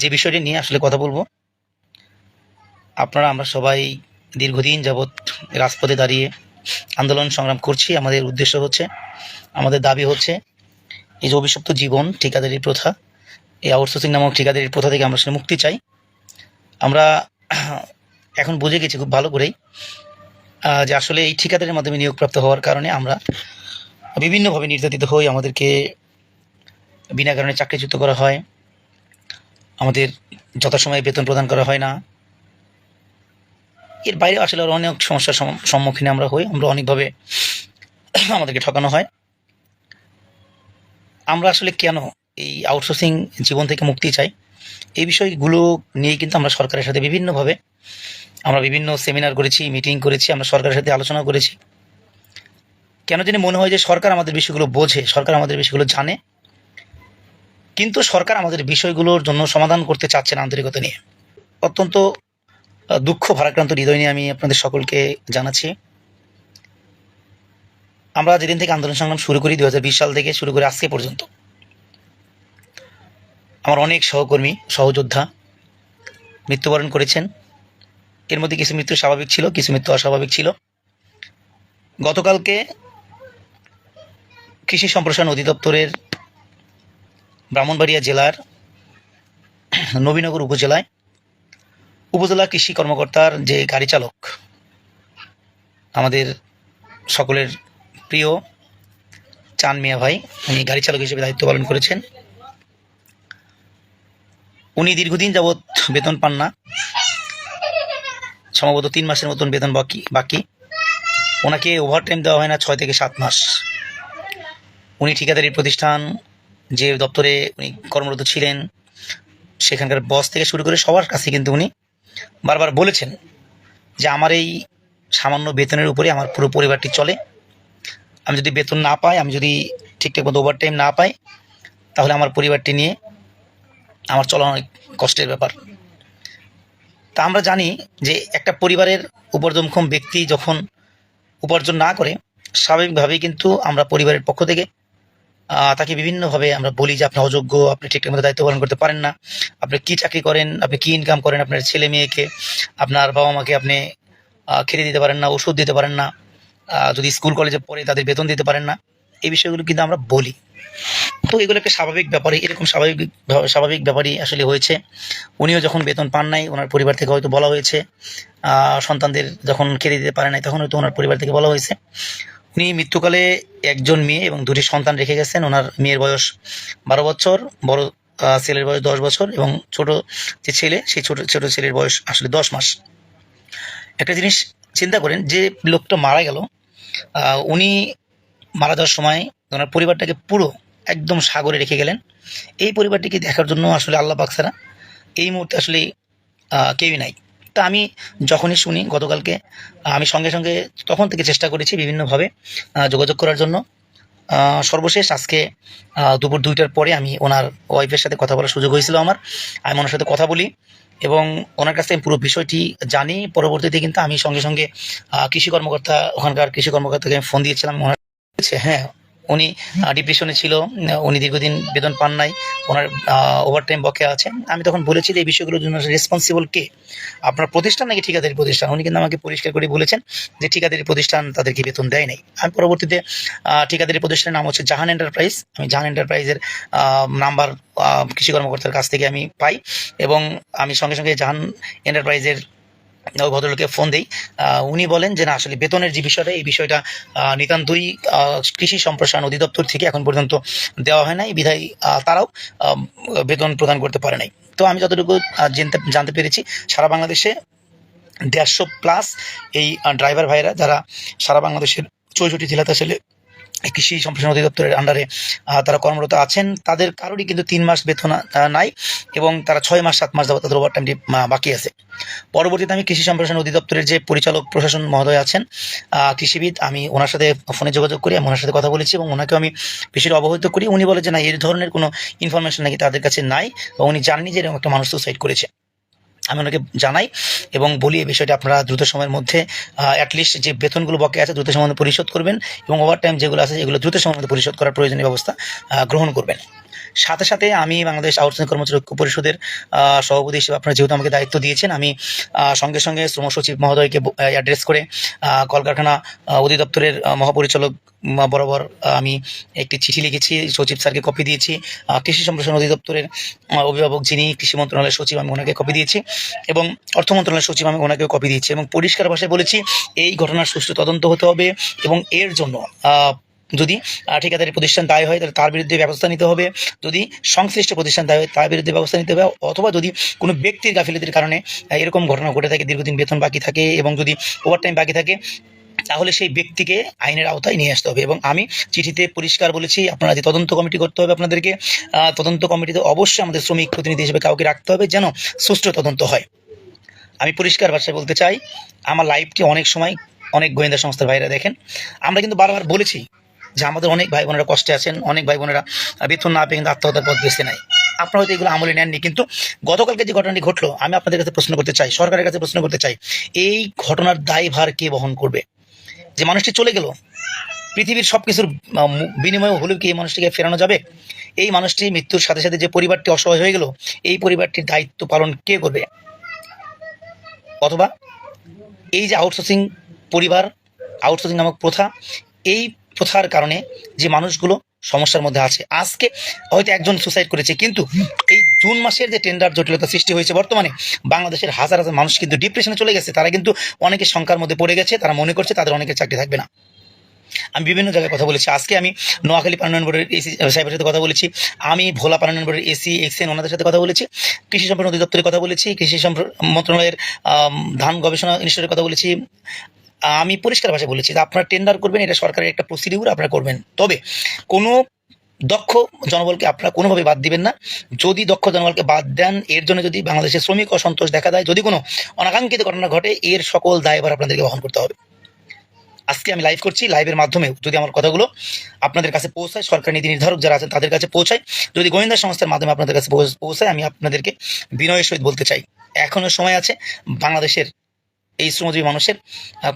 যে বিষয়টি নিয়ে আসলে কথা বলব, আপনারা আমরা সবাই দীর্ঘদিন যাবৎ রাজপথে দাঁড়িয়ে আন্দোলন সংগ্রাম করছি। আমাদের উদ্দেশ্য হচ্ছে, আমাদের দাবি হচ্ছে, এই যে অভিশপ্ত জীবন ঠিকাদারি প্রথা, এই আউটসোর্সিং নামক ঠিকাদারি প্রথা থেকে আমরা আসলে মুক্তি চাই। আমরা এখন বুঝে গেছি খুব ভালো করেই যে আসলে এই ঠিকাদারের মাধ্যমে নিয়োগপ্রাপ্ত হওয়ার কারণে আমরা বিভিন্নভাবে নির্যাতিত হই। আমাদেরকে বিনা কারণে চাকরিচ্যুত করা হয়। আমাদের যথাসময়ে বেতন প্রদান করা হয় না। এর বাইরে আসলে আরও অনেক সমস্যার সম- সম্মুখীন আমরা হই। আমরা অনেকভাবে আমাদেরকে ঠকানো হয়। আমরা আসলে কেন এই আউটসোর্সিং জীবন থেকে মুক্তি চাই? এই বিষয়গুলো নিয়ে কিন্তু আমরা সরকারের সাথে বিভিন্নভাবে আমরা বিভিন্ন সেমিনার করেছি মিটিং করেছি, আমরা সরকারের সাথে আলোচনা করেছি। কেন জানি মনে হয় যে সরকার আমাদের বিষয়গুলো বোঝে, সরকার আমাদের বিষয়গুলো জানে। কিন্তু সরকার আমাদের বিষয়গুলোর জন্য সমাধান করতে চাচ্ছে না আন্তরিকতা নিয়ে। অত্যন্ত দুঃখ ভারাক্রান্ত হৃদয় নিয়ে আমি আপনাদের সকলকে জানাচ্ছি। আমরা যেদিন থেকে আন্দোলন সংগ্রাম শুরু করি দু হাজার বিশ সাল থেকে শুরু করে আজকে পর্যন্ত। আমার অনেক সহকর্মী, সহযোদ্ধা মৃত্যুবরণ করেছেন। এর মধ্যে কিছু মৃত্যু স্বাভাবিক ছিল, কিছু মৃত্যু অস্বাভাবিক ছিল। গতকালকে কৃষি সম্প্রসারণ অধিদপ্তরের ব্রাহ্মণবাড়িয়া জেলার নবীনগর উপজেলায় উপজেলা কৃষি কর্মকর্তার যে গাড়ি চালক, আমাদের সকলের প্রিয় চান মিয়া ভাই, উনি গাড়ি চালক হিসেবে দায়িত্ব পালন করেছেন। উনি দীর্ঘদিন যাবৎ বেতন পান না, সম্ভবত তিন মাসের মতন বেতন বাকি বাকি। ওনাকে ওভারটাইম দেওয়া হয় না, ছয় থেকে সাত মাস। উনি ঠিকাদারি প্রতিষ্ঠান যে দপ্তরে উনি কর্মরত ছিলেন, সেখানকার বস থেকে শুরু করে সবার কাছে কিন্তু উনি বারবার বলেছেন যে আমার এই সামান্য বেতনের উপরে আমার পুরো পরিবারটি চলে। আমি যদি বেতন না পাই, আমি যদি ঠিকঠাক মতো ওভারটাইম না পাই, তাহলে আমার পরিবারটি নিয়ে আমার চলা অনেক কষ্টের ব্যাপার। তা আমরা জানি যে একটা পরিবারের উপার্জনক্ষম ব্যক্তি যখন উপার্জন না করে, স্বাভাবিকভাবেই কিন্তু আমরা পরিবারের পক্ষ থেকে তাকে বিভিন্নভাবে আমরা বলি যে আপনি অযোগ্য, আপনি ঠিকঠাক মতো দায়িত্ব পালন করতে পারেন না। আপনি কি চাকরি করেন, আপনি কি ইনকাম করেন, আপনার ছেলে মেয়েকে, আপনার বাবা মাকে আপনি খেতে দিতে পারেন না, ওষুধ দিতে পারেন না যদি স্কুল কলেজে পড়ে তাদের বেতন দিতে পারেন না, এই বিষয়গুলো কিন্তু আমরা বলি। তো এগুলো একটা স্বাভাবিক ব্যাপারে এরকম স্বাভাবিক স্বাভাবিক ব্যাপারই আসলে হয়েছে। উনিও যখন বেতন পান নাই, ওনার পরিবার থেকে হয়তো বলা হয়েছে সন্তানদের যখন খেতে দিতে পারে নাই, তখন হয়তো ওনার পরিবার থেকে বলা হয়েছে। উনি মৃত্যুকালে একজন মেয়ে এবং দুটি সন্তান রেখে গেছেন। ওনার মেয়ের বয়স বারো বছর, বড় ছেলের বয়স দশ বছর এবং ছোট যে ছেলে, সেই ছোট ছোট ছেলের বয়স আসলে দশ মাস। একটা জিনিস চিন্তা করেন, যে লোকটা মারা গেল উনি মারা যাওয়ার সময় ওনার পরিবারটাকে পুরো একদম সাগরে রেখে গেলেন। এই পরিবারটিকে দেখার জন্য আসলে আল্লাহ পাক ছাড়া এই মুহূর্তে আসলে কেউই নাই। তা আমি যখনই শুনি গতকালকে আমি সঙ্গে সঙ্গে তখন থেকে চেষ্টা করেছি বিভিন্নভাবে যোগাযোগ করার জন্য। সর্বশেষ আজকে দুপুর দুইটার পরে আমি ওনার ওয়াইফের সাথে কথা বলার সুযোগ হয়েছিল আমার। আমি ওনার সাথে কথা বলি এবং ওনার কাছ থেকে পুরো বিষয়টি জানি। পরবর্তীতে কিন্তু আমি সঙ্গে সঙ্গে কৃষি কর্মকর্তা, ওখানকার কৃষি কর্মকর্তাকে আমি ফোন দিয়েছিলাম। ওনার হ্যাঁ উনি ডিপ্রেশনে ছিল, উনি দীর্ঘদিন বেতন পান নাই, ওনার ওভারটাইম বকে আছে। আমি তখন বলেছি যে এই বিষয়গুলোর জন্য রেসপন্সিবল কে? আপনার প্রতিষ্ঠান নাকি ঠিকাদারি প্রতিষ্ঠান? উনি কিন্তু আমাকে পরিষ্কার করে বলেছেন যে ঠিকাদারি প্রতিষ্ঠান তাদেরকে বেতন দেয় নাই। আমি পরবর্তীতে ঠিকাদারি প্রতিষ্ঠানের নাম হচ্ছে জাহান এন্টারপ্রাইজ। আমি জাহান এন্টারপ্রাইজের নাম্বার কৃষি কর্মকর্তার কাছ থেকে আমি পাই এবং আমি সঙ্গে সঙ্গে জাহান এন্টারপ্রাইজের ওই ভদ্রলোককে ফোন দিই। উনি বলেন যে, না, আসলে বেতনের যে বিষয়টা, এই বিষয়টা নিতান্তই কৃষি সম্প্রসারণ অধিদপ্তর থেকে এখন পর্যন্ত দেওয়া হয় নাই। বিধায় তারাও বেতন প্রদান করতে পারে নাই। তো আমি যতটুকু জানতে জানতে পেরেছি, সারা বাংলাদেশে দেড়শো প্লাস এই ড্রাইভার ভাইরা যারা সারা বাংলাদেশের চৌষট্টি জেলাতে আসলে কৃষি সম্প্রসারণ অধিদপ্তরের আন্ডারে তারা কর্মরত আছেন। তাদের কারোরই কিন্তু তিন মাস বেতন নাই এবং তারা ছয় মাস, সাত মাস যাবত তাদের ওভার টাইমটি বাকি আছে। পরবর্তীতে আমি কৃষি সম্প্রসারণ অধিদপ্তরের যে পরিচালক প্রশাসন মহোদয় আছেন কৃষিবিদ, আমি ওনার সাথে ফোনে যোগাযোগ করি, আমি ওনার সাথে কথা বলেছি এবং ওনাকে আমি বিষয়টা অবহিত করি। উনি বলে যে, না, এই ধরনের কোনো ইনফরমেশন নাকি তাদের কাছে নাই বা উনি জাননি যে এরকম একটা মানুষ সুসাইড করেছে। আমি ওনাকে জানাই এবং বলি এই বিষয়টা আপনারা দ্রুত সময়ের মধ্যে অ্যাটলিস্ট যে বেতনগুলো বকে আছে দ্রুত সময়ের মধ্যে পরিশোধ করবেন এবং ওভার টাইম যেগুলো আছে এগুলো দ্রুত সময়ের মধ্যে পরিশোধ করার প্রয়োজনীয় ব্যবস্থা গ্রহণ করবেন। সাথে সাথে আমি বাংলাদেশ আউটসোর্সিং কর্মচারী ঐক্য পরিষদের সভাপতি হিসেবে আপনারা যেহেতু আমাকে দায়িত্ব দিয়েছেন, আমি সঙ্গে সঙ্গে শ্রম সচিব মহোদয়কে অ্যাড্রেস করে কলকারখানা অধিদপ্তরের মহাপরিচালক বরাবর আমি একটি চিঠি লিখেছি, সচিব স্যারকে কপি দিয়েছি কৃষি সম্প্রসারণ অধিদপ্তরের অভিভাবক যিনি কৃষি মন্ত্রণালয়ের সচিব, আমি ওনাকে কপি দিয়েছি এবং অর্থ মন্ত্রণালয়ের সচিব, আমি ওনাকেও কপি দিয়েছি এবং পরিষ্কার ভাষায় বলেছি, এই ঘটনার সুষ্ঠু তদন্ত হতে হবে এবং এর জন্য যদি ঠিকাদারি প্রতিষ্ঠান দায়ী হয়, তাহলে তার বিরুদ্ধে ব্যবস্থা নিতে হবে। যদি সংশ্লিষ্ট প্রতিষ্ঠান দায়ী হয়, তার বিরুদ্ধে ব্যবস্থা নিতে হবে। অথবা যদি কোনো ব্যক্তির গাফিলতির কারণে এরকম ঘটনা ঘটে থাকে, দীর্ঘদিন বেতন বাকি থাকে এবং যদি ওভারটাইম বাকি থাকে, তাহলে সেই ব্যক্তিকে আইনের আওতায় নিয়ে আসতে হবে। এবং আমি চিঠিতে পরিষ্কার বলেছি, আপনারা যে তদন্ত কমিটি করতে হবে আপনাদেরকে তদন্ত কমিটিতে অবশ্যই আমাদের শ্রমিক প্রতিনিধি হিসেবে কাউকে রাখতে হবে যেন সুষ্ঠু তদন্ত হয়। আমি পরিষ্কার ভাষায় বলতে চাই, আমার লাইভটি অনেক সময় অনেক গোয়েন্দা সংস্থার ভাইরা দেখেন। আমরা কিন্তু বারবার বলেছি যে আমাদের অনেক ভাই বোনেরা কষ্টে আছেন, অনেক ভাই বোনেরা বেতন না পেয়ে কিন্তু আত্মহত্যার পথ বেছে নেয়। আপনারা হয়তো এগুলো আমলে নেননি, কিন্তু গতকালকে যে ঘটনাটি ঘটলো, আমি আপনাদের কাছে প্রশ্ন করতে চাই, সরকারের কাছে প্রশ্ন করতে চাই, এই ঘটনার দায়ভার কে বহন করবে? যে মানুষটি চলে গেল, পৃথিবীর সব কিছুর বিনিময়ে হলেও কি এই মানুষটিকে ফেরানো যাবে? এই মানুষটি মৃত্যুর সাথে সাথে যে পরিবারটি অসহায় হয়ে গেল, এই পরিবারটির দায়িত্ব পালন কে করবে? অথবা এই যে আউটসোর্সিং পরিবার আউটসোর্সিং নামক প্রথা, এই প্রথার কারণে যে মানুষগুলো সমস্যার মধ্যে আছে। আজকে হয়তো একজন সুসাইড করেছে, কিন্তু এই জুন মাসের যে টেন্ডার জটিলতা সৃষ্টি হয়েছে বর্তমানে, বাংলাদেশের হাজার হাজার মানুষ কিন্তু ডিপ্রেশনে চলে গেছে। তারা কিন্তু অনেকে শঙ্কার মধ্যে পড়ে গেছে, তারা মনে করছে তাদের অনেকের চাকরি থাকবে না। আমি বিভিন্ন জায়গায় কথা বলেছি। আজকে আমি নোয়াখালী পার্লামেন্ট বোর্ডের এসি সাহেবের সাথে কথা বলেছি। আমি ভোলা পার্লামেন্ট বোর্ডের এসি এক্সএন ওনাদের সাথে কথা বলেছি। কৃষি সম্প্রসারণ অধিদপ্তরের কথা বলেছি। কৃষি মন্ত্রণালয়ের ধান গবেষণা ইনস্টিটিউটের কথা বলেছি। আমি পরিষ্কার ভাষায় বলেছি যে আপনারা টেন্ডার করবেন, এটা সরকারের একটা প্রসিডিউর আপনারা করবেন। তবে কোনো দক্ষ জনবলকে আপনারা কোনোভাবে বাদ দিবেন না। যদি দক্ষ জনবলকে বাদ দেন, এর জন্য যদি বাংলাদেশের শ্রমিক অসন্তোষ দেখা দেয়, যদি কোনো অনাকাঙ্ক্ষিত ঘটনা ঘটে, এর সকল দায়ভার আপনাদেরকে বহন করতে হবে। আজকে আমি লাইভ করছি লাইভের মাধ্যমে যদি আমার কথাগুলো আপনাদের কাছে পৌঁছায়, সরকার নীতি নির্ধারক যারা আছেন তাদের কাছে পৌঁছায়, যদি গোয়েন্দা সংস্থার মাধ্যমে আপনাদের কাছে পৌঁছায়, আমি আপনাদেরকে বিনয়ের সহিত বলতে চাই। এখনও সময় আছে বাংলাদেশের এই শ্রমজীবী মানুষের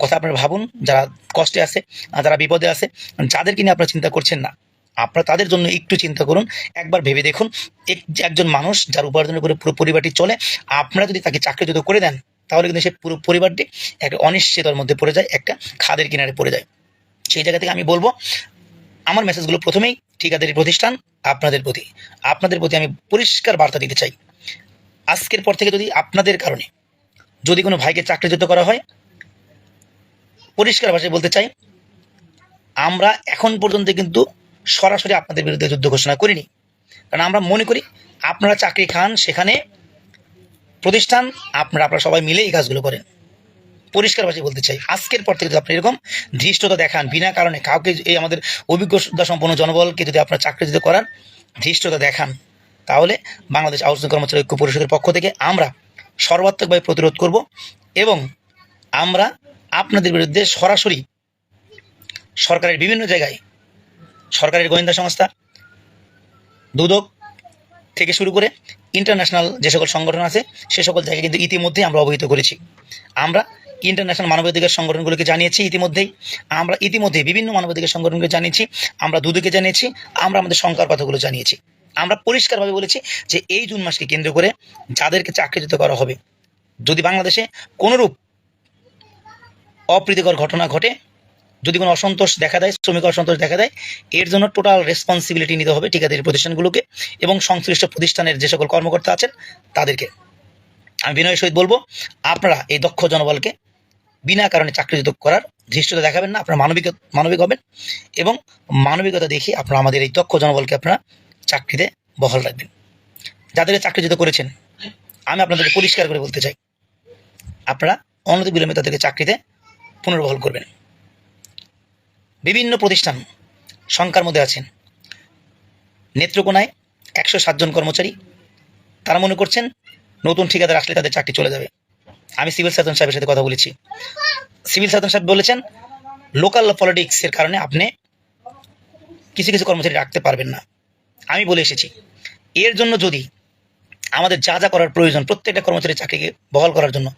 কথা আপনারা ভাবুন, যারা কষ্টে আছে যারা বিপদে আছে, যাদেরকে নিয়ে আপনারা চিন্তা করছেন না। আপনারা তাদের জন্য একটু চিন্তা করুন, একবার ভেবে দেখুন একজন মানুষ যার উপার্জনের উপরে পুরো পরিবারটি চলে, আপনারা যদি তাকে চাকরি যদি করে দেন, তাহলে কিন্তু সে পুরো পরিবারটি একটা অনিশ্চিততার মধ্যে পড়ে যায়, একটা খাদের কিনারে পড়ে যায়। সেই জায়গা থেকে আমি বলব, আমার মেসেজগুলো প্রথমেই ঠিকাদারি প্রতিষ্ঠান, আপনাদের প্রতি। আপনাদের প্রতি আমি পরিষ্কার বার্তা দিতে চাই। আজকের পর থেকে যদি আপনাদের কারণে যদি কোনো ভাইকে চাকরিচ্যুত করা হয়, পরিষ্কার ভাষায় বলতে চাই, আমরা এখন পর্যন্ত কিন্তু সরাসরি আপনাদের বিরুদ্ধে যুদ্ধ ঘোষণা করিনি। কারণ আমরা মনে করি আপনারা চাকরি খান, সেখানে প্রতিষ্ঠান, আপনারা আপনারা সবাই মিলে এই কাজগুলো করেন। পরিষ্কার ভাষায় বলতে চাই, আজকের পর থেকে যদি আপনি এরকম ধৃষ্টতা দেখান, বিনা কারণে কাউকে এই আমাদের অভিজ্ঞতা সম্পন্ন জনবলকে যদি আপনারা চাকরিচ্যুত করান ধৃষ্টতা দেখান, তাহলে বাংলাদেশ আউটসোর্সিং কর্মচারী ঐক্য পরিষদের পক্ষ থেকে আমরা সর্বাত্মকভাবে প্রতিরোধ করব এবং আমরা আপনাদের বিরুদ্ধে সরাসরি সরকারের বিভিন্ন জায়গায়, সরকারের গোয়েন্দা সংস্থা, দুদক থেকে শুরু করে ইন্টারন্যাশনাল যে সকল সংগঠন আছে, সে সকল জায়গায় কিন্তু ইতিমধ্যেই আমরা অবহিত করেছি। আমরা ইন্টারন্যাশনাল মানবাধিকার সংগঠনগুলোকে জানিয়েছি ইতিমধ্যেই। আমরা ইতিমধ্যে বিভিন্ন মানবাধিকার সংগঠনকে জানিয়েছি, আমরা দুদকে জানিয়েছি, আমরা আমাদের শঙ্কার কথাগুলো জানিয়েছি। আমরা পরিষ্কারভাবে বলেছি যে এই জুন মাসকে কেন্দ্র করে যাদেরকে চাকরিচ্যুত করা হবে, যদি বাংলাদেশে কোনোরূপ অপ্রীতিকর ঘটনা ঘটে, যদি কোনো অসন্তোষ দেখা দেয়, শ্রমিক অসন্তোষ দেখা দেয়, এর জন্য টোটাল রেসপন্সিবিলিটি নিতে হবে ঠিকাদারি প্রতিষ্ঠানগুলোকে এবং সংশ্লিষ্ট প্রতিষ্ঠানের যে সকল কর্মকর্তা আছেন তাদেরকে। আমি বিনয়ের সহিত বলব, আপনারা এই দক্ষ জনবলকে বিনা কারণে চাকরিচ্যুত করার ধৃষ্টতা দেখাবেন না, আপনারা মানবিক মানবিক হবেন এবং মানবিকতা দেখিয়ে আপনারা আমাদের এই দক্ষ জনবলকে আপনারা চাকরিতে বহাল রাখবেন। যাদের চাকরিচ্যুত করেছেন, আমি আপনাদেরকে পরিষ্কার করে বলতে চাই, আপনারা অনতি বিলম্বে তাদেরকে চাকরিতে পুনর্বহাল করবেন। বিভিন্ন প্রতিষ্ঠান সংখ্যার মধ্যে আছেন। নেত্রকোনায় একশো সাতজন কর্মচারী, তারা মনে করছেন নতুন ঠিকাদার আসলে তাদের চাকরি চলে যাবে। আমি সিভিল সার্জন সাহেবের সাথে কথা বলেছি। সিভিল সার্জন সাহেব বলেছেন, লোকাল পলিটিক্সের কারণে আপনি কিছু কিছু কর্মচারী রাখতে পারবেন না। আমি বলে এসেছি, এর জন্য যদি আমাদের যা যা করার প্রয়োজন প্রত্যেকটা কর্মচারী চাকরিকে বহাল করার জন্য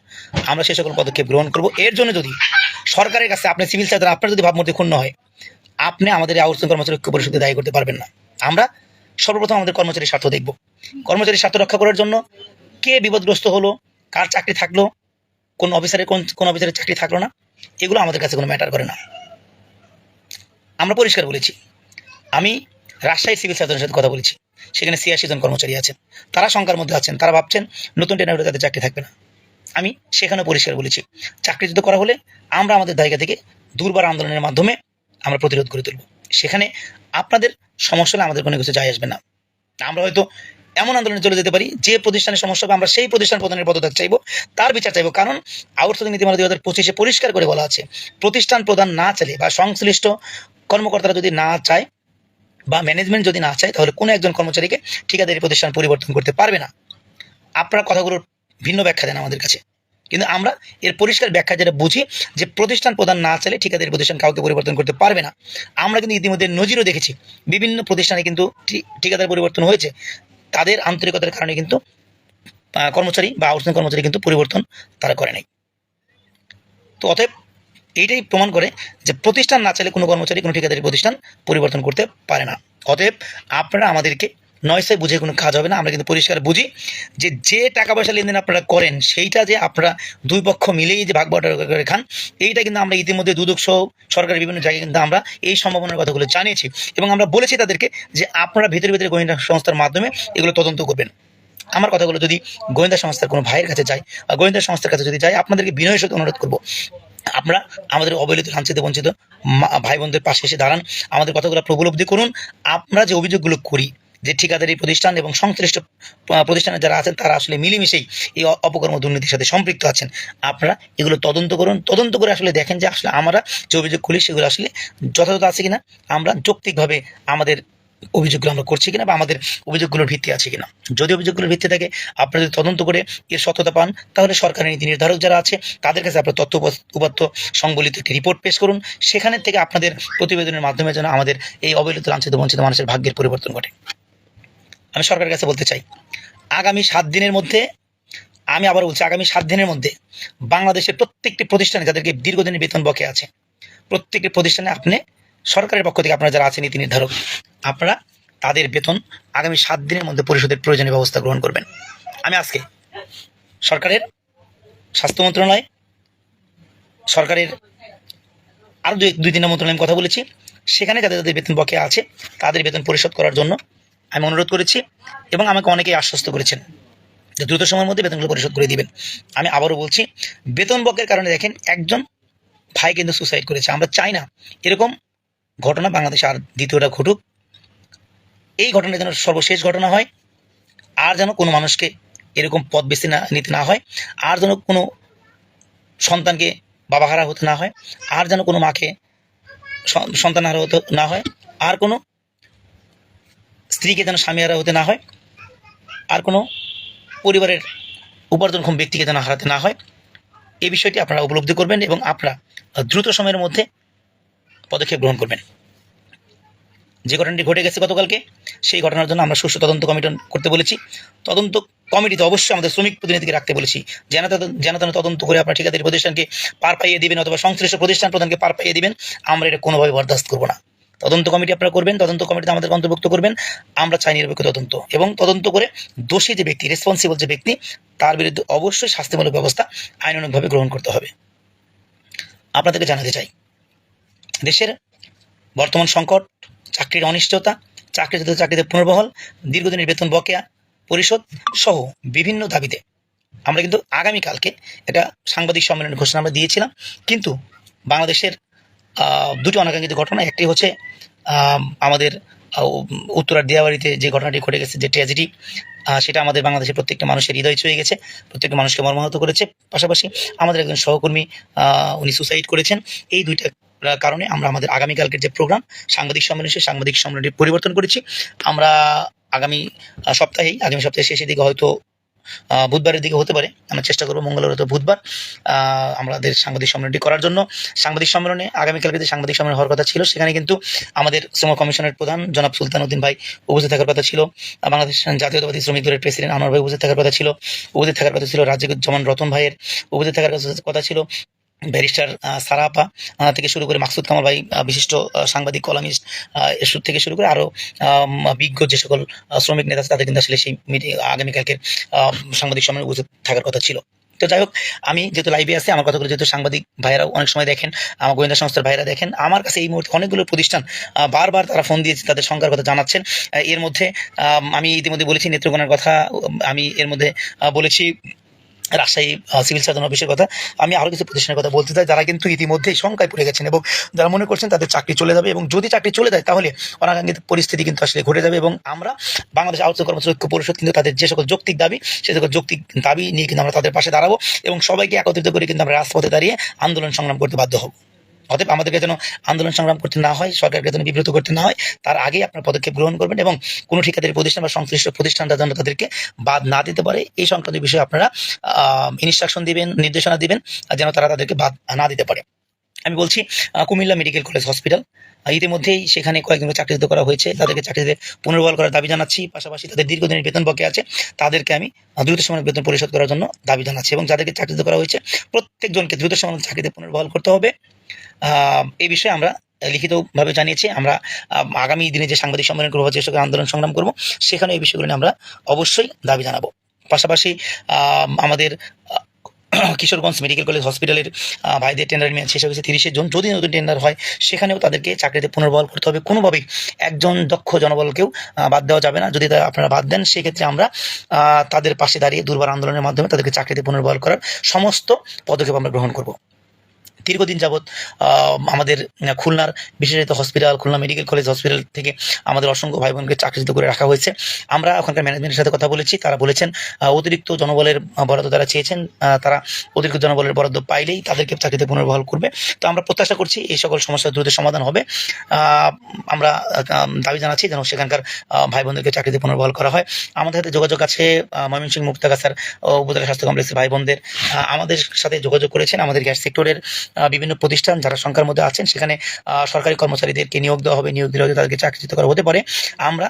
আমরা সে সকল পদক্ষেপ গ্রহণ করব। এর জন্য যদি সরকারের কাছে আপনি সিভিল সার্জন আপনার যদি ভাবমূর্তি ক্ষুণ্ণ হয়, আপনি আমাদের আউটসোর্সিং কর্মচারী ঐক্য পরিষদে দায়ী করতে পারবেন না। আমরা সর্বপ্রথম আমাদের কর্মচারীর স্বার্থ দেখব। কর্মচারীর স্বার্থ রক্ষা করার জন্য কে বিপদগ্রস্ত হলো, কার চাকরি থাকল, কোন অফিসারের, কোন কোন অফিসারের চাকরি থাকল না, এগুলো আমাদের কাছে কোনো ম্যাটার করে না। আমরা পরিষ্কার বলেছি, আমি রাজশাহী সিভিল সার্জনের সাথে কথা বলেছি। সেখানে ছিয়াশি জন কর্মচারী আছেন। তারা শঙ্কার মধ্যে আছেন। তারা ভাবছেন নতুন টেন্ডারে তাদের চাকরি থাকবে না। আমি সেখানে পরিষ্কার বলেছি চাকরিচ্যুত করা হলে আমরা আমাদের জায়গা থেকে দুর্বার আন্দোলনের মাধ্যমে আমরা প্রতিরোধ করে তুলব। সেখানে আপনাদের সমস্যা হলে আমাদের কোনো কিছু যায় আসবে না। আমরা হয়তো এমন আন্দোলনে চলে যেতে পারি, যে প্রতিষ্ঠানের সমস্যা হবে, আমরা সেই প্রতিষ্ঠান প্রধানের পদত্যাগ চাইব, তার বিচার চাইব। কারণ আউটসোর্সিং নীতিমালা দুই হাজার পঁচিশে পরিষ্কার করে বলা আছে, প্রতিষ্ঠান প্রধান না চাইলে বা সংশ্লিষ্ট কর্মকর্তারা যদি না চায় বা ম্যানেজমেন্ট যদি না চায়, তাহলে কোনো একজন কর্মচারীকে ঠিকাদারি প্রতিষ্ঠান পরিবর্তন করতে পারবে না। আপনারা কথাগুলোর ভিন্ন ব্যাখ্যা দেন আমাদের কাছে। কিন্তু আমরা এর পরিষ্কার ব্যাখ্যা যেটা বুঝি, যে প্রতিষ্ঠান প্রধান না চাইলে ঠিকাদারি প্রতিষ্ঠান কাউকে পরিবর্তন করতে পারবে না। আমরা কিন্তু ইতিমধ্যে নজিরও দেখেছি, বিভিন্ন প্রতিষ্ঠানে কিন্তু ঠিকাদার পরিবর্তন হয়েছে। তাদের আন্তরিকতার কারণে কিন্তু কর্মচারী বা আউটসোর্সিং কর্মচারী কিন্তু পরিবর্তন তারা করে নাই। তো অতএব এইটাই প্রমাণ করে যে প্রতিষ্ঠান না চাইলে কোনো কর্মচারী, কোনো ঠিকাদারি প্রতিষ্ঠান পরিবর্তন করতে পারে না। অতএব আপনারা আমাদেরকে নয়সে বুঝে কোনো কাজ হবে না। আমরা কিন্তু পরিষ্কার বুঝি যে যে টাকা পয়সা লেনদেন আপনারা করেন, সেইটা যে আপনারা দুই পক্ষ মিলেই যে ভাগ করে খান, এইটা কিন্তু আমরা ইতিমধ্যে দুদক সহ সরকারের বিভিন্ন জায়গায় কিন্তু আমরা এই সম্ভাবনার কথাগুলো জানিয়েছি এবং আমরা বলেছি তাদেরকে যে আপনারা ভিতরে ভিতরে গোয়েন্দা সংস্থার মাধ্যমে এগুলো তদন্ত করবেন। আমার কথাগুলো যদি গোয়েন্দা সংস্থার কোনো ভাইয়ের কাছে যায় বা গোয়েন্দা সংস্থার কাছে যদি যায়, আপনাদেরকে বিনয়ের সাথে অনুরোধ করব আপনারা আমাদের অবহেলিত, লাঞ্ছিত, বঞ্চিত ভাই বোনদের পাশে এসে দাঁড়ান। আমাদের কথাগুলো উপলব্ধি করুন। আমরা যে অভিযোগগুলো করি, যে ঠিকাদারি প্রতিষ্ঠান এবং সংশ্লিষ্ট প্রতিষ্ঠানে যারা আছেন, তারা আসলে মিলেমিশেই এই অপকর্ম দুর্নীতির সাথে সম্পৃক্ত আছেন। আপনারা এগুলো তদন্ত করুন। তদন্ত করে আসলে দেখেন যে আসলে আমরা যে অভিযোগ করি সেগুলো আসলে যথাযথ আছে কিনা। আমরা যৌক্তিকভাবে আমাদের অভিযোগগুলো আমরা করছি কিনা বা আমাদের অভিযোগগুলোর ভিত্তি আছে কিনা। যদি অভিযোগগুলোর ভিত্তি থাকে, আপনারা যদি তদন্ত করে এর সত্যতা পান, তাহলে সরকারি নীতি নির্ধারক যারা আছে, তাদের কাছে আপনার তথ্য উপাত্ত সংবলিত একটি রিপোর্ট পেশ করুন। সেখানে থেকে আপনাদের প্রতিবেদনের মাধ্যমে যেন আমাদের এই অবহেলিত, লাঞ্ছিত, বঞ্চিত মানুষের ভাগ্যের পরিবর্তন ঘটে। আমি সরকারের কাছে বলতে চাই, আগামী সাত দিনের মধ্যে, আমি আবার বলছি আগামী সাত দিনের মধ্যে বাংলাদেশের প্রত্যেকটি প্রতিষ্ঠানে যাদেরকে দীর্ঘদিনের বেতন বকে আছে, প্রত্যেকটি প্রতিষ্ঠানে আপনি সরকারের পক্ষ থেকে আপনারা যারা আছেন নীতি নির্ধারক আপনারা তাদের বেতন আগামী সাত দিনের মধ্যে পরিশোধের প্রয়োজনীয় ব্যবস্থা গ্রহণ করবেন। আমি আজকে সরকারের স্বাস্থ্য মন্ত্রণালয়, সরকারের আরও দুই দুই তিনটা মন্ত্রণালয় কথা বলেছি। সেখানে যাদের যাদের বেতন বকেয়া আছে, তাদের বেতন পরিশোধ করার জন্য আমি অনুরোধ করেছি এবং আমাকে অনেকেই আশ্বস্ত করেছেন যে দ্রুত সময়ের মধ্যে বেতনগুলো পরিশোধ করে দিবেন। আমি আবারও বলছি, বেতন বকের কারণে দেখেন একজন ভাই কিন্তু সুসাইড করেছে। আমরা চাই না এরকম ঘটনা বাংলাদেশে আর দ্বিতীয়টা ঘটুক। এই ঘটনা যেন সর্বশেষ ঘটনা হয়, আর যেন কোনো মানুষকে এরকম পথ বেছে না নিতে না হয়, আর যেন কোনো সন্তানকে বাবা হারা হতে না হয়, আর যেন কোনো মাকে সন্তান হারা হতে না হয়, আর কোনো স্ত্রীকে যেন স্বামী হারা হতে না হয়, আর কোনো পরিবারের উপার্জনক্ষম ব্যক্তিকে যেন হারাতে না হয়। এই বিষয়টি আপনারা উপলব্ধি করবেন এবং আপনারা দ্রুত সময়ের মধ্যে পদক্ষেপ গ্রহণ করবেন। যে ঘটনাটি ঘটে গেছে গতকালকে, সেই ঘটনার জন্য আমরা সুষ্ঠু তদন্ত কমিটি করতে বলেছি। তদন্ত কমিটিতে অবশ্যই আমাদের শ্রমিক প্রতিনিধিকে রাখতে বলেছি। যেন যেন তেন তদন্ত করে আপনার ঠিকাদারি প্রতিষ্ঠানকে পার পাইয়ে দিবেন অথবা সংশ্লিষ্ট প্রতিষ্ঠান প্রধানকে পার পাইয়ে দিবেন, আমরা এটা কোনোভাবে বরদাস্ত করব না। তদন্ত কমিটি আপনারা করবেন, তদন্ত কমিটিতে আমাদের অন্তর্ভুক্ত করবেন, আমরা চাই নিরপেক্ষ তদন্ত এবং তদন্ত করে দোষী যে ব্যক্তি রেসপন্সিবল যে ব্যক্তি, তার বিরুদ্ধে অবশ্যই শাস্তিমূলক ব্যবস্থা আইনানুগভাবে গ্রহণ করতে হবে। আপনাদেরকে জানাতে চাই, দেশের বর্তমান সংকট চাকরির অনিশ্চয়তা চাকরিতে চাকরিতে পুনর্বহল, দীর্ঘদিনের বেতন বকেয়া, পরিশোধ সহ বিভিন্ন দাবিতে। আমরা কিন্তু আগামীকালকে এটা সাংবাদিক সম্মেলনের ঘোষণা আমরা দিয়েছিলাম, কিন্তু বাংলাদেশের দুটো অনাকাঙ্ক্ষিত ঘটনা, একটি হচ্ছে আমাদের উত্তরার দিয়াবাড়িতে যে ঘটনাটি ঘটে গেছে, যে ট্র্যাজেডি সেটা আমাদের বাংলাদেশের প্রত্যেকটা মানুষের হৃদয় ছুঁয়ে গেছে, প্রত্যেকটা মানুষকে মর্মাহত করেছে। পাশাপাশি আমাদের একজন সহকর্মী উনি সুসাইড করেছেন। এই দুইটা কারণে আমরা আমাদের আগামীকালকের যে প্রোগ্রাম সাংবাদিক সম্মেলন, সেই সাংবাদিক সম্মেলনটি পরিবর্তন করেছি। আমরা আগামী সপ্তাহেই, আগামী সপ্তাহের শেষের দিকে হয়তো বুধবারের দিকে হতে পারে। আমরা চেষ্টা করব মঙ্গলবার হয়তো বুধবার আমাদের সাংবাদিক সম্মেলনটি করার জন্য। সাংবাদিক সম্মেলনে আগামীকালকে যে সাংবাদিক সম্মেলন হওয়ার কথা ছিল, সেখানে কিন্তু আমাদের শ্রম কমিশনের প্রধান জনাব সুলতান উদ্দিন ভাই উপস্থিত থাকার কথা ছিল। বাংলাদেশ জাতীয়তাবাদী শ্রমিক দলের প্রেসিডেন্ট আনোয়ার ভাই উপস্থিত থাকার কথা ছিল। উপস্থিত থাকার কথা ছিল রাজ্যজ্জামান রতন ভাইয়ের উপস্থিত থাকার কথা ছিল। ব্যারিস্টার আহ, সারা আপা আহ, থেকে শুরু করে মাকসুদ কামাল ভাই বিশিষ্ট সাংবাদিক কলামিস্ট এসব থেকে শুরু করে আরও বিজ্ঞ যে সকল শ্রমিক নেতা তাদের কিন্তু আসলে সেই মিটিং আগামীকালকের সাংবাদিক সম্মেলনে উপস্থিত থাকার কথা ছিল। তো যাই হোক আমি যেহেতু লাইভে আছি আমার কথাগুলো যেহেতু সাংবাদিক ভাইরাও অনেক সময় দেখেন আমার গোয়েন্দা সংস্থার ভাইরা দেখেন আমার কাছে এই মুহূর্তে অনেকগুলো প্রতিষ্ঠান বারবার তারা ফোন দিয়েছে তাদের সংখ্যার কথা জানাচ্ছেন। এর মধ্যে আমি ইতিমধ্যে বলেছি নেত্রকোনার কথা আমি এর মধ্যে বলেছি রাজশাহী সিভিল সার্জন অফিসের কথা। আমি আরও কিছু প্রতিষ্ঠানের কথা বলতে চাই, যারা কিন্তু ইতিমধ্যেই শঙ্কায় পড়ে গেছেন এবং যারা মনে করছেন তাদের চাকরি চলে যাবে এবং যদি চাকরি চলে যায়, তাহলে অনাকাঙ্ক্ষিত পরিস্থিতি কিন্তু আসলে ঘটে যাবে এবং আমরা বাংলাদেশ আউটসোর্স কর্মচারী ঐক্য পরিষদ কিন্তু তাদের যে সকল যৌক্তিক দাবি, সে সকল যৌক্তিক দাবি নিয়ে কিন্তু আমরা তাদের পাশে দাঁড়াবো এবং সবাইকে একত্রিত করে কিন্তু আমরা রাজপথে দাঁড়িয়ে আন্দোলন সংগ্রাম করতে বাধ্য হব। অতএব আমাদেরকে যেন আন্দোলন সংগ্রাম করতে না হয়, সরকারকে যেন বিব্রত করতে না হয়, তার আগেই আপনার পদক্ষেপ গ্রহণ করবেন এবং কোনো ঠিকাদারি প্রতিষ্ঠান বা সংশ্লিষ্ট প্রতিষ্ঠানটা যেন তাদেরকে বাদ না দিতে পারে। এই সংক্রান্ত বিষয়ে আপনারা ইনস্ট্রাকশন দিবেন, নির্দেশনা দিবেন যেন তারা তাদেরকে বাদ না দিতে পারে। আমি বলছি কুমিল্লা মেডিকেল কলেজ হসপিটাল। ইতিমধ্যেই সেখানে কয়েকজনকে চাকরিতে করা হয়েছে। তাদেরকে চাকরিতে পুনর্বহাল করার দাবি জানাচ্ছি। পাশাপাশি তাদের দীর্ঘদিনের বেতন বকে আছে। তাদেরকে আমি দ্রুত সময় বেতন পরিশোধ করার জন্য দাবি জানাচ্ছি এবং যাদেরকে চাকরিতে করা হয়েছে, প্রত্যেকজনকে দ্রুত সময় চাকরিতে পুনর্বহাল করতে হবে। এই বিষয়ে আমরা লিখিতভাবে জানিয়েছি। আমরা আগামী দিনে যে সাংবাদিক সম্মেলন করব, যে আন্দোলন সংগ্রাম করব সেখানে এই বিষয়গুলো নিয়ে আমরা অবশ্যই দাবি জানাব। পাশাপাশি আমাদের কিশোরগঞ্জ মেডিকেল কলেজ হসপিটালের ভাইদের টেন্ডার মেয়াদ শেষ হয়ে গেছে তিরিশে জন। যদি নতুন টেন্ডার হয়, সেখানেও তাদেরকে চাকরিতে পুনর্বহাল করতে হবে। কোনোভাবেই একজন দক্ষ জনবলকেও বাদ দেওয়া যাবে না। যদি তা আপনারা বাদ দেন, সেক্ষেত্রে আমরা তাদের পাশে দাঁড়িয়ে দুর্বার আন্দোলনের মাধ্যমে তাদেরকে চাকরিতে পুনর্বহাল করার সমস্ত পদক্ষেপ আমরা গ্রহণ করব। দীর্ঘদিন যাবৎ আমাদের খুলনার বিশেষিত hospital Khulna medical college hospital থেকে আমাদের অসংখ্য ভাই বোনকে চাকরিচ্যুত করে রাখা হয়েছে। আমরা ওখানকার ম্যানেজমেন্টের সাথে কথা বলেছি। তারা বলেছেন অতিরিক্ত জনবলের বরাদ্দ তারা চেয়েছেন। তারা অতিরিক্ত জনবলের বরাদ্দ পাইলেই তাদেরকে চাকরিতে পুনর্বহাল করবে। তো আমরা প্রত্যাশা করছি এই সকল সমস্যার দ্রুত সমাধান হবে। আমরা দাবি জানাচ্ছি যেন সেখানকার ভাই বোনদেরকে চাকরিতে পুনর্বহাল করা হয়। আমাদের সাথে যোগাযোগ আছে ময়মনসিংহ মুক্তাগাছার উপজেলা স্বাস্থ্য কমপ্লেক্সের ভাই বোনদের আমাদের সাথে যোগাযোগ করেছেন আমাদের গ্যাস সেক্টরের বিভিন্ন প্রতিষ্ঠান যারা সংখ্যার মধ্যে আছেন, সেখানে সরকারি কর্মচারীদেরকে নিয়োগ দেওয়া হবে, নিয়োগ দিলে তাদেরকে চাকরিচ্যুত করা হতে পারে। আমরা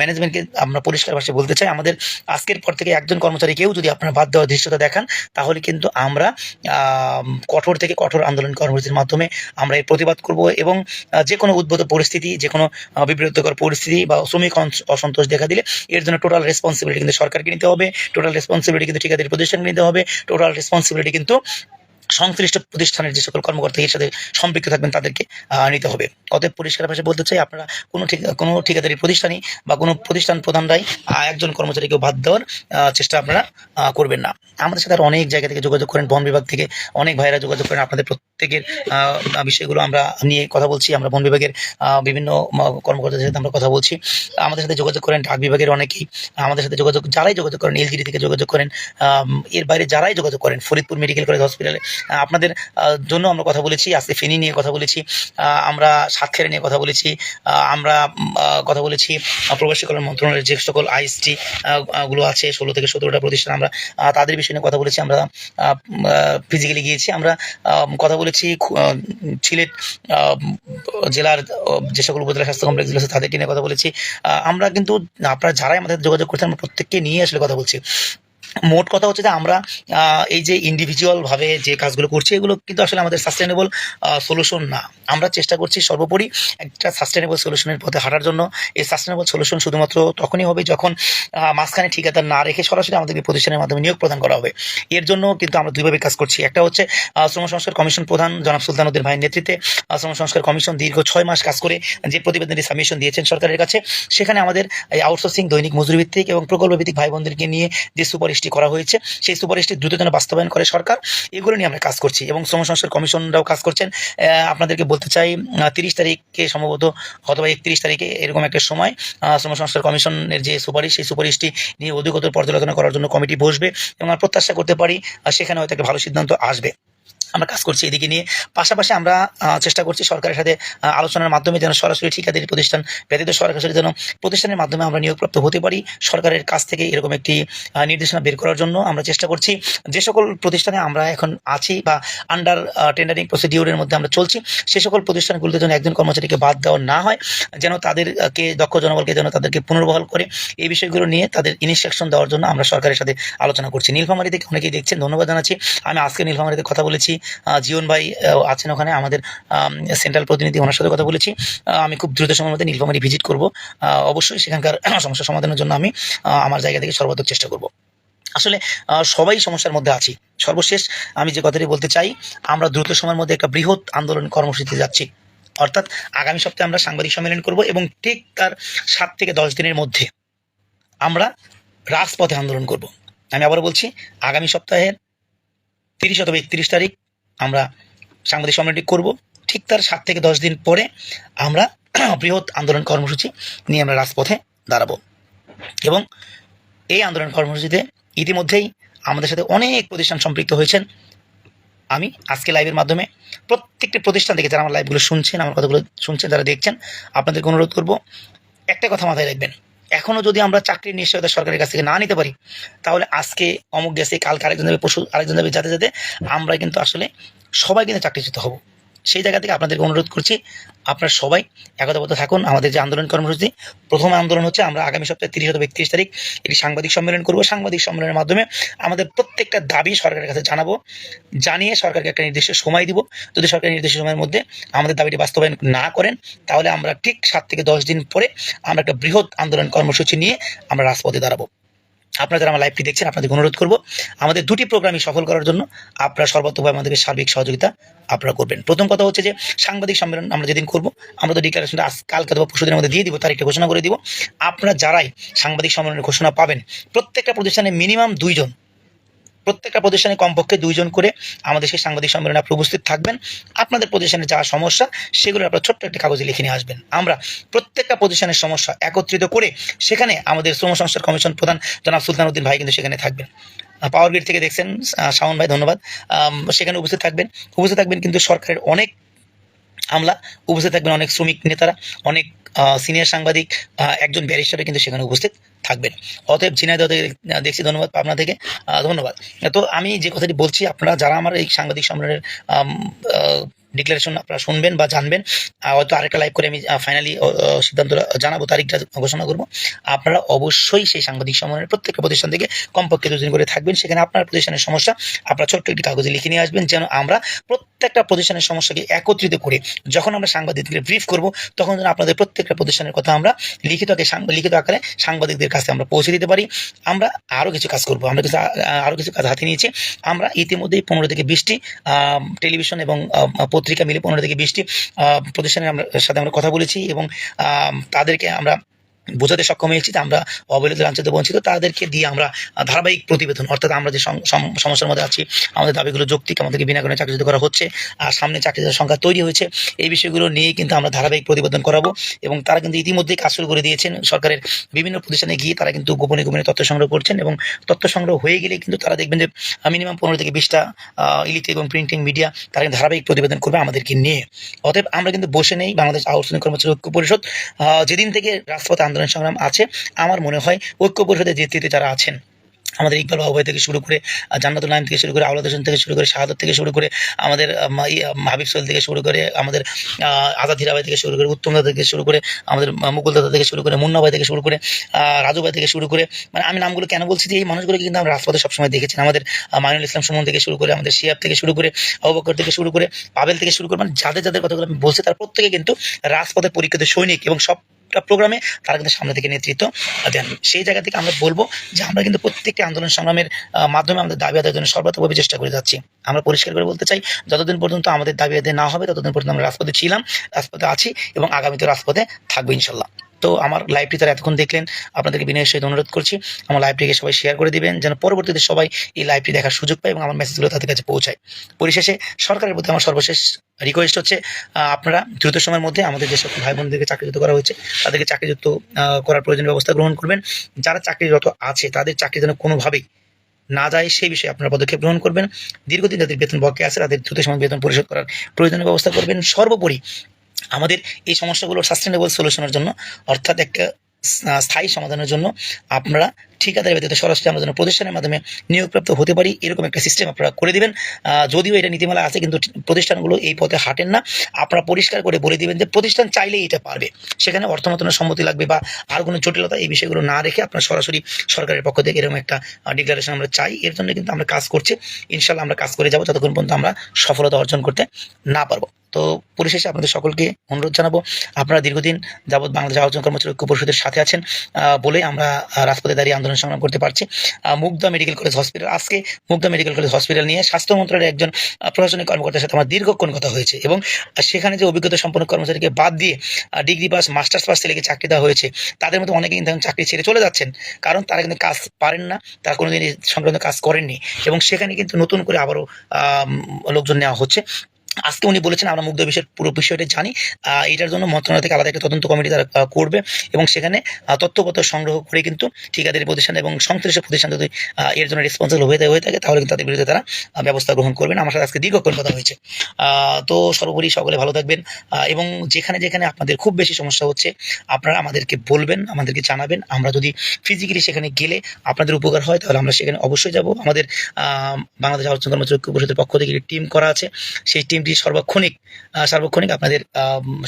ম্যানেজমেন্টকে আমরা পরিষ্কার ভাষায় বলতে চাই, আমাদের আজকের পর থেকে একজন কর্মচারী কেউ যদি আপনারা বাদ দেওয়ার দৃশ্যতা দেখান, তাহলে কিন্তু আমরা কঠোর থেকে কঠোর আন্দোলন কর্মসূচির মাধ্যমে আমরা এর প্রতিবাদ করব এবং যে কোনো উদ্ভূত পরিস্থিতি, যে কোনো বিব্রতকর পরিস্থিতি বা শ্রমিক অসন্তোষ দেখা দিলে এর জন্য টোটাল রেসপন্সিবিলিটি কিন্তু সরকারকে নিতে হবে টোটাল রেসপন্সিবিলিটি কিন্তু ঠিকাদারি প্রতিষ্ঠানকে নিতে হবে টোটাল রেসপন্সিবিলিটি কিন্তু সংশ্লিষ্ট প্রতিষ্ঠানের যে সকল কর্মকর্তা এর সাথে সম্পৃক্ত থাকবেন তাদেরকে নিতে হবে। অতএব পরিষ্কার ভাষায় বলতে চাই, আপনারা কোনো ঠিক, কোনো ঠিকাদারি প্রতিষ্ঠানই বা কোনো প্রতিষ্ঠান প্রধানরাই একজন কর্মচারীকে বাদ দেওয়ার চেষ্টা আপনারা করবেন না। আমাদের সাথে আরও অনেক জায়গা থেকে যোগাযোগ করেন, বন বিভাগ থেকে অনেক ভাইরা যোগাযোগ করেন। আপনাদের প্রত্যেকের বিষয়গুলো আমরা নিয়ে কথা বলছি। আমরা বন বিভাগের বিভিন্ন কর্মকর্তাদের সাথে আমরা কথা বলছি। আমাদের সাথে যোগাযোগ করেন ডাক বিভাগের অনেকেই। আমাদের সাথে যোগাযোগ, যারাই যোগাযোগ করেন, এলজিডি থেকে যোগাযোগ করেন এর বাইরে যারাই যোগাযোগ করেন, ফরিদপুর মেডিকেল কলেজ হসপিটালে আপনাদের জন্য আমরা কথা বলেছি, আজকে ফেনী নিয়ে কথা বলেছি আমরা সাতক্ষীরা নিয়ে কথা বলেছি আমরা কথা বলেছি প্রবাসী কল্যাণ মন্ত্রণালয়ের যে সকল আইএসটি গুলো আছে, ষোলো থেকে সতেরোটা প্রতিষ্ঠান আমরা তাদের বিষয় নিয়ে কথা বলেছি, আমরা ফিজিক্যালি গিয়েছি, আমরা কথা বলেছি সিলেট জেলার যে সকল উপজেলা স্বাস্থ্য কমপ্লেক্সগুলো আছে, তাদেরকে নিয়ে কথা বলেছি আমরা কিন্তু, আপনারা যারাই আমাদের যোগাযোগ করছেন, আমরা প্রত্যেককে নিয়ে আসলে কথা বলছি। মোট কথা হচ্ছে যে আমরা এই যে ইন্ডিভিজুয়াল ভাবে যে কাজগুলো করছি, এগুলো কিন্তু আসলে আমাদের সাস্টেনেবল সলিউশন না। আমরা চেষ্টা করছি সর্বোপরি একটা সাস্টেনেবল সলিউশনের পথে হাঁটার জন্য। এই সাস্টেনেবল সলিউশন শুধুমাত্র তখনই হবে যখন মাঝখানে ঠিকাদার না রেখে সরাসরি আমাদেরকে প্রতিষ্ঠানের মাধ্যমে নিয়োগ প্রদান করা হবে। এর জন্য কিন্তু আমরা দুইভাবে কাজ করছি। একটা হচ্ছে শ্রম সংস্কার কমিশন প্রধান জনাব সুলতানুদ্দিন ভাইয়ের নেতৃত্বে শ্রম সংস্কার কমিশন দীর্ঘ ছয় মাস কাজ করে যে প্রতিবেদনটি সাবমিশন দিয়েছেন সরকারের কাছে, সেখানে আমাদের এই আউটসোর্সিং দৈনিক মজুরি ভিত্তিক এবং প্রকল্প ভিত্তিক ভাই বোনদেরকে নিয়ে যে সুপারিশটি করা হয়েছে। সেই সুপারিশটি দ্রুত যেন বাস্তবায়ন করে সরকার। এগুলো নিয়ে আমরা কাজ করছি এবং শ্রম সংস্কার কমিশনরাও কাজ করছেন। আপনাদেরকে বলতে চাই তিরিশ তারিখে সম্ভবত অথবা একত্রিশ তারিখে এরকম একটা সময় শ্রম সংস্কার কমিশনের যে সুপারিশ, সেই সুপারিশটি নিয়ে অধিকতর পর্যালোচনা করার জন্য কমিটি বসবে এবং আমরা প্রত্যাশা করতে পারি সেখানে হয়তো একটা ভালো সিদ্ধান্ত আসবে। আমরা কাজ করছি এদিকে নিয়ে। পাশাপাশি আমরা চেষ্টা করছি সরকারের সাথে আলোচনার মাধ্যমে যেন সরাসরি ঠিকাদারি প্রতিষ্ঠান, ব্যতীত সরকারি যেন প্রতিষ্ঠানের মাধ্যমে আমরা নিয়োগপ্রাপ্ত হতে পারি, সরকারের কাছ থেকে এরকম একটি নির্দেশনা বের করার জন্য আমরা চেষ্টা করছি। যে সকল প্রতিষ্ঠানে আমরা এখন আছি বা আন্ডার টেন্ডারিং প্রসিডিউরের মধ্যে আমরা চলছি, সে সকল প্রতিষ্ঠানগুলোতে যেন একজন কর্মচারীকে বাদ দেওয়া না হয়, যেন তাদেরকে, দক্ষ জনবলকে যেন তাদেরকে পুনর্বহাল করে, এই বিষয়গুলো নিয়ে তাদের ইনস্ট্রাকশন দেওয়ার জন্য আমরা সরকারের সাথে আলোচনা করছি। নীলফামারি থেকে অনেকেই দেখছেন, ধন্যবাদ জানাচ্ছি। আমি আজকে নীলফামারিতে কথা বলেছি। জীবন ভাই আছেন ওখানে, আমাদের সেন্ট্রাল প্রতিনিধি, ওনার সাথে কথা বলেছি। আমি খুব দ্রুত সময়ের মধ্যে নীলফামারি ভিজিট করব। অবশ্যই সেখানকার সমস্যা সমাধানের জন্য আমি আমার জায়গা থেকে সর্বাত্মক চেষ্টা করব। আসলে সবাই সমস্যার মধ্যে আছি। সর্বশেষ, আমি যে কথাটি বলতে চাই, আমরা দ্রুত সময়ের মধ্যে একটা বৃহৎ আন্দোলন কর্মসূচিতে যাচ্ছি। অর্থাৎ, আগামী সপ্তাহে আমরা সাংবাদিক সম্মেলন করব এবং ঠিক তার সাত থেকে দশ দিনের মধ্যে আমরা রাজপথে আন্দোলন করব। আমি আবার বলছি, আগামী সপ্তাহের তিরিশ অথবা একত্রিশ তারিখ আমরা সাংবাদিক সম্মেলনটি করব। ঠিক তার সাত থেকে দশ দিন পরে আমরা বৃহৎ আন্দোলন কর্মসূচি নিয়ে আমরা রাজপথে দাঁড়াবো। এবং এই আন্দোলন কর্মসূচিতে ইতিমধ্যেই আমাদের সাথে অনেক প্রতিষ্ঠান সম্পৃক্ত হয়েছেন। আমি আজকে লাইভের মাধ্যমে প্রত্যেকটি প্রতিষ্ঠান থেকে যারা আমার লাইভগুলো শুনছেন, আমার কথাগুলো শুনছেন যারা দেখছেন। আপনাদেরকে অনুরোধ করব, একটা কথা মাথায় রাখবেন। এখনও যদি আমরা চাকরির নিশ্চয়তা সরকারের কাছ থেকে না নিতে পারি, তাহলে আজকে অমুক গেছে কালকে আরেকজন যাবে পশু আরেকজন যাবে যাতে যাতে আমরা কিন্তু আসলে সবাই কিন্তু চাকরিচ্যুত হব। সেই জায়গা থেকে আপনাদেরকে অনুরোধ করছি, আপনারা সবাই একতাবদ্ধ থাকুন আমাদের যে আন্দোলন কর্মসূচি। প্রথম আন্দোলন হচ্ছে আমরা আগামী সপ্তাহে তিরিশ অথবা একত্রিশ তারিখ একটি সাংবাদিক সম্মেলন করব। সাংবাদিক সম্মেলনের মাধ্যমে আমাদের প্রত্যেকটা দাবি সরকারের কাছে জানাব, জানিয়ে সরকারকে একটা নির্দিষ্ট সময় দিব। যদি সরকার নির্দিষ্ট সময়ের মধ্যে আমাদের দাবিটি বাস্তবায়ন না করেন, তাহলে আমরা ঠিক সাত থেকে দশ দিন পরে আমরা একটা বৃহৎ আন্দোলন কর্মসূচি নিয়ে আমরা রাজপথে দাঁড়াবো। আপনারা যারা আমার লাইভটি দেখছেন, আপনাদেরকে অনুরোধ করব, আমাদের দুটি প্রোগ্রামই সফল করার জন্য আপনারা সর্বাত্মকভাবে আমাদেরকে সার্বিক সহযোগিতা আপনারা করবেন। প্রথম কথা হচ্ছে যে, সাংবাদিক সম্মেলন আমরা যেদিন করব, আমরা তো ডিক্লারেশনটা আজ, কালকে অথবা পরশুদিনের মধ্যে দিয়ে দিব তারিখটা ঘোষণা করে দিব। আপনারা যারাই সাংবাদিক সম্মেলনের ঘোষণা পাবেন, প্রত্যেকটা প্রতিষ্ঠানে মিনিমাম দুইজন প্রত্যেকটা প্রতিষ্ঠানে কমপক্ষে দুইজন করে আমাদের সেই সাংবাদিক সম্মেলনে আপনি উপস্থিত থাকবেন। আপনাদের প্রতিষ্ঠানে যা সমস্যা, সেগুলো আপনার ছোট্ট একটা কাগজে লিখে নিয়ে আসবেন। আমরা প্রত্যেকটা প্রতিষ্ঠানের সমস্যা একত্রিত করে সেখানে আমাদের শ্রম সংস্থার কমিশন প্রধান জনাব সুলতান উদ্দিন ভাই কিন্তু সেখানে থাকবেন। পাওয়ার গ্রিড থেকে দেখছেন শাওন ভাই, ধন্যবাদ। সেখানে উপস্থিত থাকবেন। উপস্থিত থাকবেন কিন্তু সরকারের অনেক আমলা, উপস্থিত থাকবেন অনেক শ্রমিক নেতারা, অনেক সিনিয়র সাংবাদিক একজন ব্যারিস্টারও কিন্তু সেখানে উপস্থিত। থাকবেন। অতএব ঝিনাইদহ থেকে দেখছি, ধন্যবাদ পাবনা থেকে। ধন্যবাদ। তো আমি যে কথাটি বলছি, আপনারা যারা আমার এই সাংবাদিক সম্মেলনের ডিক্লারেশন আপনারা শুনবেন বা জানবেন। হয়তো আরেকটা লাইভ করে আমি ফাইনালি সিদ্ধান্ত জানাব, তারিখটা ঘোষণা করব। আপনারা অবশ্যই সেই সাংবাদিক সম্মেলনের প্রত্যেকটা প্রতিষ্ঠান থেকে কমপক্ষে দুদিন করে থাকবেন। সেখানে আপনার প্রতিষ্ঠানের সমস্যা, আপনারা ছোট্ট একটি কাগজে লিখে নিয়ে আসবেন, যেন আমরা প্রত্যেকটা প্রতিষ্ঠানের সমস্যাকে একত্রিত করে যখন আমরা সাংবাদিকদের ব্রিফ করব, তখন যেন আপনাদের প্রত্যেকটা প্রতিষ্ঠানের কথা আমরা লিখিত লিখিত আকারে সাংবাদিকদের কাছে আমরা পৌঁছে দিতে পারি। আমরা আরও কিছু কাজ করব। আমরা কিছু আরও কিছু কাজ হাতে নিয়েছি। আমরা ইতিমধ্যেই পনেরো থেকে বিশটি টেলিভিশন এবং পত্রিকা মিলে পনেরো থেকে বিশটি প্রতিষ্ঠানের আমরা সাথে আমরা কথা বলেছি এবং তাদেরকে আমরা বোঝাতে সক্ষম হয়েছি যে আমরা অবহেলিত লাঞ্ছিত বঞ্চিত, তাদেরকে দিয়ে আমরা ধারাবাহিক প্রতিবেদন, অর্থাৎ আমরা যে সম- সম- সমস্যার মধ্যে আছি, আমাদের দাবিগুলো যৌক্তিক, আমাদেরকে বিনা কারণে চাকরিচ্যুত করা হচ্ছে, আর সামনে চাকরির সংখ্যা তৈরি হয়েছে, এই বিষয়গুলো নিয়ে কিন্তু আমরা ধারাবাহিক প্রতিবেদন করাবো, এবং তারা কিন্তু ইতিমধ্যেই কাজ শুরু করে দিয়েছেন। সরকারের বিভিন্ন প্রতিষ্ঠানে গিয়ে তারা কিন্তু গোপনে গোপনে তথ্য সংগ্রহ করছেন, এবং তথ্য সংগ্রহ হয়ে গেলে কিন্তু তারা দেখবেন যে মিনিমাম পনেরো থেকে বিশটা ইলেকট্রিক এবং প্রিন্টিং মিডিয়া তারা কিন্তু ধারাবাহিক প্রতিবেদন করবে আমাদেরকে নিয়ে। অতএব আমরা কিন্তু বসে নেই, বাংলাদেশ আউটসোর্সিং কর্মচারী ঐক্য পরিষদ যেদিন থেকে রাজপথে আন্দোলন সংগ্রাম আছে আমার মনে হয় ঐক্য পরিষদের নেতৃত্বে যারা আছেন আমাদের ইকবাল বাবু ভাই থেকে শুরু করে জান্নাতুল নাইম থেকে শুরু করে আউলাদ হোসেন থেকে শুরু করে শাহাদত থেকে শুরু করে আমাদের ইয়ে, হাবিব সোহেল থেকে শুরু করে আমাদের আজাদ থেকে শুরু করে উত্তম দাদা থেকে শুরু করে আমাদের মুকুল দাদা থেকে শুরু করে মুন্না ভাই থেকে শুরু করে রাজু ভাই থেকে শুরু করে মানে আমি নামগুলো কেন বলছি যে এই মানুষগুলোকে কিন্তু আমরা রাজপথে সবসময় দেখেছি আমাদের মাইনুল ইসলাম সুমন থেকে শুরু করে আমাদের শিয়াব থেকে শুরু করে আবু বকর থেকে শুরু করে পাবেল থেকে শুরু করে মানে যাদের যাদের কথাগুলো আমি বলছি তার প্রত্যেকে কিন্তু রাজপথে পরীক্ষিত সৈনিক এবং সব প্রোগ্রামে তারা কিন্তু সামনে থেকে নেতৃত্ব দেন। সেই জায়গা থেকে আমরা বলব যে আমরা কিন্তু প্রত্যেকটি আন্দোলন সংগ্রামের মাধ্যমে আমাদের দাবি আদায়ের জন্য সর্বাত্মকভাবে চেষ্টা করে যাচ্ছি। আমরা পরিষ্কার করে বলতে চাই, যতদিন পর্যন্ত আমাদের দাবি আদায় না হবে, ততদিন পর্যন্ত আমরা রাজপথে ছিলাম, রাজপথে আছি এবং আগামীতে রাজপথে থাকব ইনশাল্লাহ। তো আমার লাইভটি তারা এতক্ষণ দেখলেন। আপনাদেরকে বিনয়ের সহিত অনুরোধ করছি, আমার লাইভটিকে সবাই শেয়ার করে দিবেন, যেন পরবর্তীতে সবাই এই লাইভটি দেখার সুযোগ পায় এবং আমার মেসেজগুলো তাদের কাছে পৌঁছায়। পরিশেষে সরকারের প্রতি আমার সর্বশেষ রিকোয়েস্ট হচ্ছে আপনারা দ্রুত সময়ের মধ্যে আমাদের যে সকল ভাই বোনদেরকে চাকরিযুক্ত করা হয়েছে, তাদেরকে চাকরিযুক্ত করার প্রয়োজনীয় ব্যবস্থা গ্রহণ করবেন। যারা চাকরিরত আছে, তাদের চাকরি যেন কোনোভাবেই না যায়, সেই বিষয়ে আপনারা পদক্ষেপ গ্রহণ করবেন। দীর্ঘদিন যাদের বেতন বকে আছে, তাদের দ্রুত সময় বেতন পরিশোধ করার প্রয়োজনীয় ব্যবস্থা করবেন। সর্বোপরি আমাদের এই সমস্যাগুলোর সাস্টেনেবল সলিউশনের জন্য অর্থাৎ একটা স্থায়ী সমাধানের জন্য আপনারা ঠিকাদারি ব্যতীত সরাসরি আমরা যেন প্রতিষ্ঠানের মাধ্যমে নিয়োগপ্রাপ্ত হতে পারি, এরকম একটা সিস্টেম আপনারা করে দিবেন। যদিও এটা নীতিমালা আছে, কিন্তু প্রতিষ্ঠানগুলো এই পথে হাঁটেন না। আপনারা পরিষ্কার করে বলে দিবেন যে প্রতিষ্ঠান চাইলেই এটা পারবে। সেখানে অর্থমন্ত্রণের সম্মতি লাগবে বা আর কোনো জটিলতা এই বিষয়গুলো না রেখে আপনারা সরাসরি সরকারের পক্ষ থেকে এরকম একটা ডিক্লারেশন আমরা চাই। এর জন্য কিন্তু আমরা কাজ করছি। ইনশাল্লাহ আমরা কাজ করে যাব যতক্ষণ পর্যন্ত আমরা সফলতা অর্জন করতে না পারব। তো পরিশেষে আপনাদের সকলকে অনুরোধ জানাব, আপনারা দীর্ঘদিন যাবৎ বাংলাদেশ আলোচনা কর্মচারী ঐক্য পরিষদের সাথে আছেন বলে আমরা রাজপথে দাঁড়িয়ে আন্দোলন সংগ্রাম করতে পারছি। Mugda medical college hospital. আজকে মুগদা মেডিকেল কলেজ হসপিটাল নিয়ে স্বাস্থ্য মন্ত্রণালয়ের একজন প্রশাসনিক কর্মকর্তার সাথে আমার দীর্ঘক্ষণ কথা হয়েছে এবং সেখানে যে অভিজ্ঞতা সম্পন্ন কর্মচারীকে বাদ দিয়ে ডিগ্রি পাস, মাস্টার্স পাস ছেলেকে চাকরি দেওয়া হয়েছে, তাদের মধ্যে অনেকে কিন্তু চাকরি ছেড়ে চলে যাচ্ছেন। কারণ তারা কিন্তু কাজ পারেন না, তারা কোনোদিন এই সংক্রান্ত কাজ করেননি এবং সেখানে কিন্তু নতুন করে আবারও লোকজন নেওয়া হচ্ছে। আজকে উনি বলেছেন আমরা মুগ্ধ বিষয়ের পুরো বিষয়টা জানি। এটার জন্য মন্ত্রণালয় থেকে আলাদা একটা তদন্ত কমিটি তারা করবে এবং সেখানে আহ, তথ্যপত্র সংগ্রহ করে কিন্তু ঠিকাদারি প্রতিষ্ঠান এবং সংশ্লিষ্ট প্রতিষ্ঠান যদি এর জন্য রেসপন্সিবল হয়ে হয়ে থাকে তাহলে কিন্তু তাদের বিরুদ্ধে তারা ব্যবস্থা গ্রহণ করবেন। আমার সাথে আজকে দীর্ঘক্ষণ কথা হয়েছে। তো সর্বোপরি সকলে ভালো থাকবেন এবং যেখানে যেখানে আপনাদের খুব বেশি সমস্যা হচ্ছে আপনারা আমাদেরকে বলবেন আমাদেরকে জানাবেন। আমরা যদি ফিজিক্যালি সেখানে গেলে আপনাদের উপকার হয় তাহলে আমরা সেখানে অবশ্যই যাব। আমাদের বাংলাদেশ আলোচনা কর্মচারী পরিষদের পক্ষ থেকে একটি টিম করা আছে। সেই টিমটি সর্বক্ষণিক আহ, সার্বক্ষণিক আপনাদের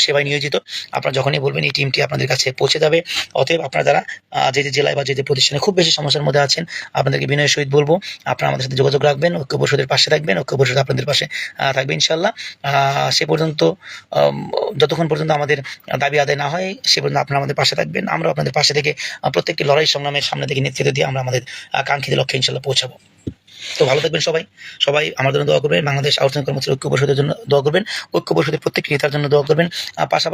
সেবায় নিয়োজিত। আপনারা যখনই বলবেন এই টিমটি আপনাদের কাছে পৌঁছে যাবে অতএব আপনারা যারা যে যে জেলায় বা যে যে প্রতিষ্ঠানে খুব বেশি সমস্যার মধ্যে আছেন আপনাদেরকে বিনয়ের সহিত বলব আপনারা আমাদের সাথে যোগাযোগ রাখবেন ঐক্য পরিষদের পাশে থাকবেন ঐক্য পরিষদ আপনাদের পাশে থাকবে ইনশাল্লাহ সে পর্যন্ত যতক্ষণ পর্যন্ত আমাদের দাবি আদায় না হয় সে পর্যন্ত আপনারা আমাদের পাশে থাকবেন। আমরা আপনাদের পাশে থেকে প্রত্যেকটি লড়াই সংগ্রামের সামনে থেকে নেতৃত্ব দিয়ে আমরা আমাদের কাঙ্ক্ষিত লক্ষ্যে ইনশাল্লাহ পৌঁছাবো। তো ভালো থাকবেন সবাই। সবাই আমাদের জন্য দোয়া করবেন। বাংলাদেশ আলোচনা কর্মচারী ঐক্য পরিষদের জন্য দোয়া করবেন। ঐক্য পরিষদের প্রত্যেকটি নেতার জন্য দোয়া করবেন। পাশাপাশি